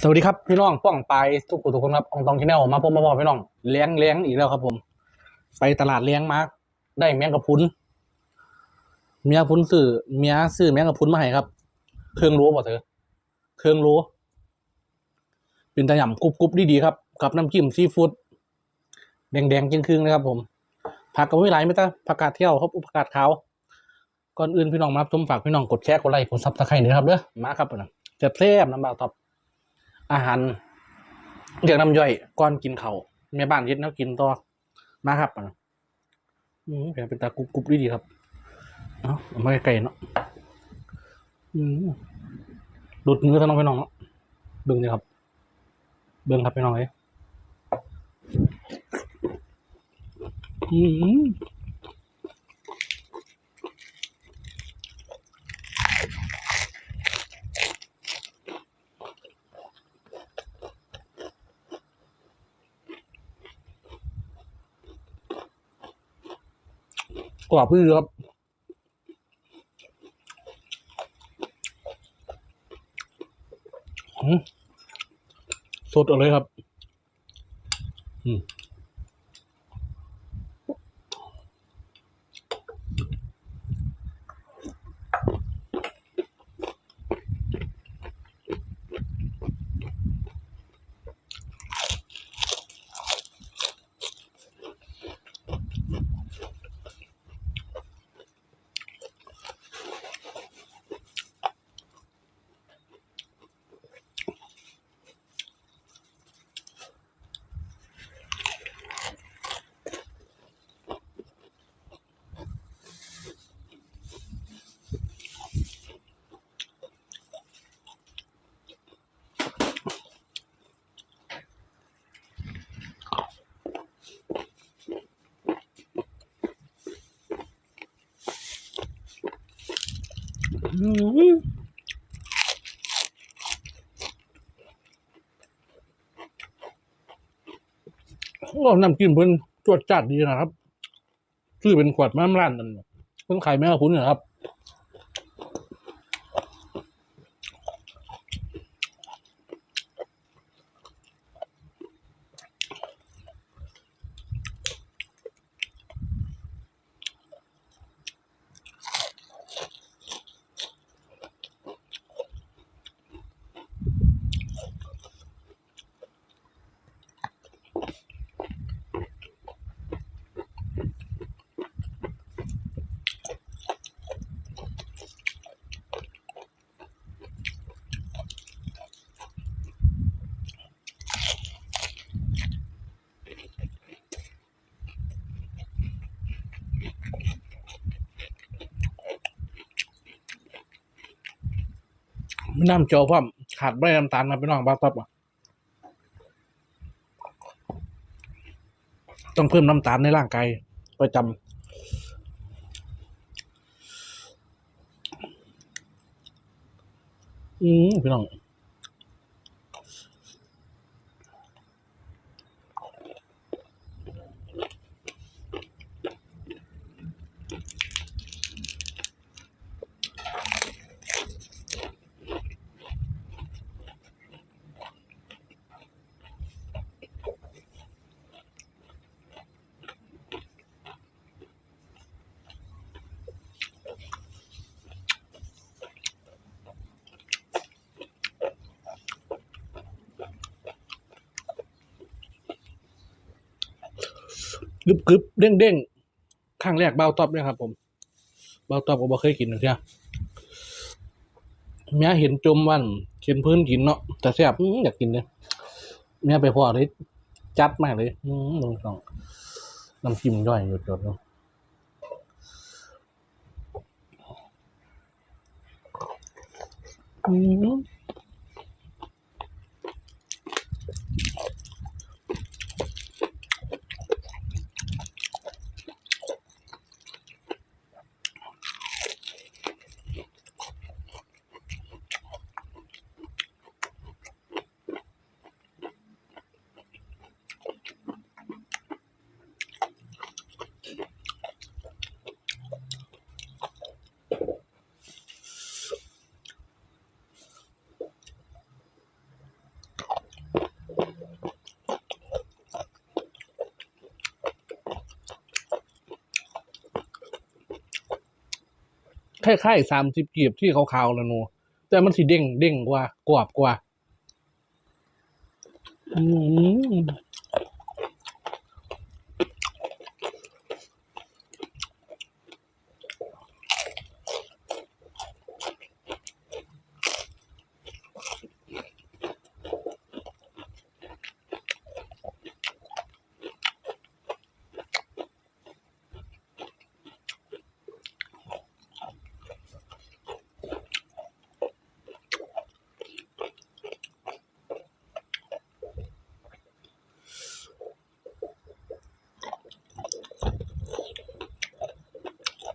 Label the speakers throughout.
Speaker 1: สวัสดีครับพี่น้องป้องไปทุกคนทุกคนครับองตองชาแนลมาพบมาบอกพี่น้องเลี้ยงเลี้ยงอีกแล้วครับผม ไปตลาดเลี้ยงมาได้แมงกะพุนเมียพุนซื้อเมียซื้อแมงกะพุนมาให้ครับ เครื่องรู้บ่เถอะเครื่องรู้เป็นตะหย่ำกรุบกรุบดีๆครับกับน้ำจิ้มซีฟู้ดแดงๆจึงครึ่งๆนะครับผมผักก็ไม่หลายไม่ต้องผักกาดเที่ยวครับผักกาดขาวก่อนอื่นพี่น้องมารับชมฝากพี่น้องกดแชร์กดไลค์กดซับสไครต์ด้วยครับเด้อมาครับผมจะแซ่บน้ำบาวท็อป อาหารเรียกน้ำย่อยก่อนกินเขาแม่บ้านเฮ็ดแนวกินต่อมาครับอืมเป็นตากรุบกรุบดีดีครับเอาเอามาไกลๆเนาะอืมหลุดมือทั้งน้องพี่น้องเนาะเบิ่งเลยครับ เบิ่งครับพี่น้องเอ้ยอืม กรอบพี่ครับสดอาเลยครับ อืม ก็น้ำกินเพิ่นจวดจัดดีนะครับชื่อเป็นขวดมามร้านนั่นเพิ่งขายแม่คุณเนี่ยครับ ม่น้ำเจียวพร้อมขาดไม่น้ำตาลครับพี่น้องบ้าตับอะต้องเพิ่มน้ำตาลในร่างกายประจำอืมพี่น้อง กรึบกรึบเด้งเด้งข้างแรกเบาตอบเนี่ยครับ ผมเบาตอบก็บ่เคยกินนะเที่ยแม่เห็นจมวันเห็นพื้นกินเนาะแต่แซ่บอยากกินเลยแม่ไปพอเลยจัดมากเลยอืมลงสองน้ำจิ้มย่อยหยดๆเนาะอืม คล้ายๆสามสิบกีบที่ขาวๆแล้วหนู แต่มันสีเด้งเด้งกว่ากรอบกว่า อืม อืม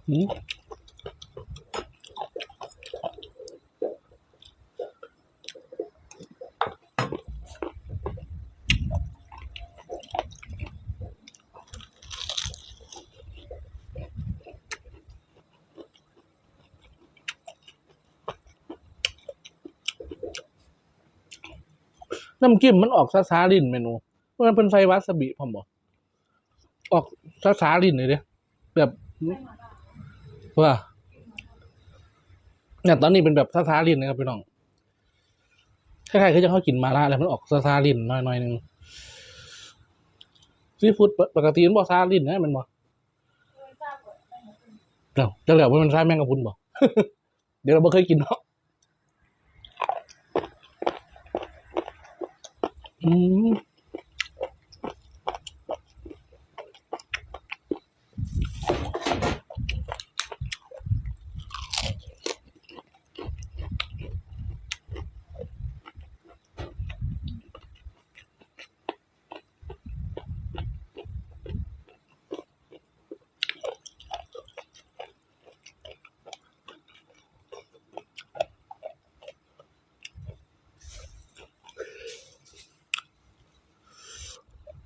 Speaker 1: น้ำจิ้มมันออกซาซาลินเมนูมันเป็นไฟวาซาบิผมบอกออกซาซาลินเลยเด้แบบ ว่าเนี่ยตอนนี้เป็นแบบซาซาลินนะครับพี่น้องคล้ายๆคือจะเข้ากินมาล่าแล้วมันออกซาซาลินหน่อยๆหนึ่งซีฟู้ดปกติมันบอกซาลินนะมันบอกเดี๋ยวจะเหลือว่ามันซาแมงกะพุนบอกเดี๋ยวเราไม่เคยกินเนาะอืม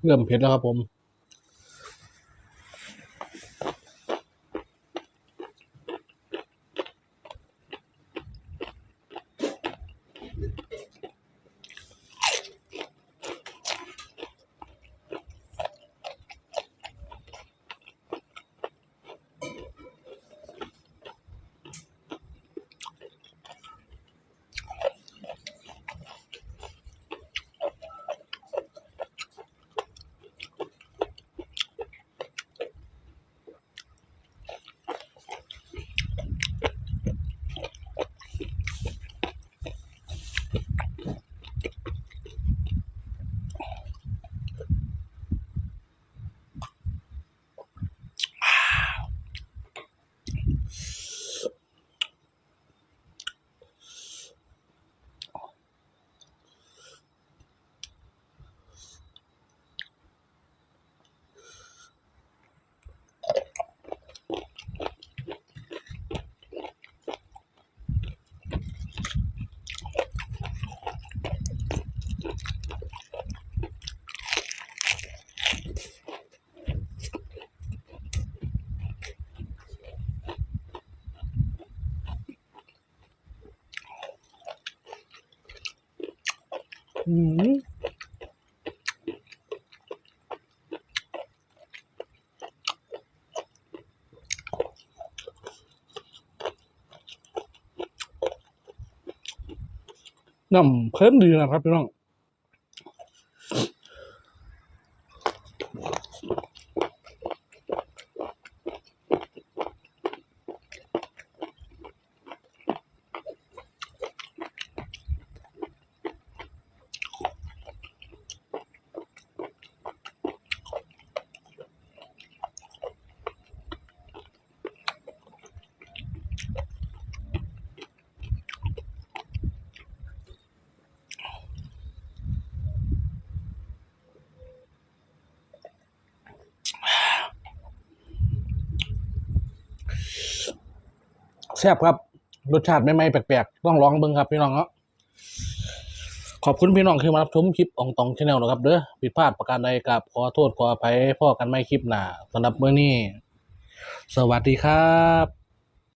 Speaker 1: เริ่มเผ็ดแล้วครับผม อืมน้ำเพิ่มดีนะครับพี่น้อง แซ่บครับ รสชาติไม่ไม่ๆแปลกๆต้องลองเบิ่งครับพี่น้องเนาะขอบคุณพี่น้องที่มารับชมคลิปอองตองชาแนลนะครับเด้อผิดพลาดประการใดกับขอโทษขออภัยพ่อกันไม่คลิปหนาสำหรับเมื่อนี้ สวัสดีครับ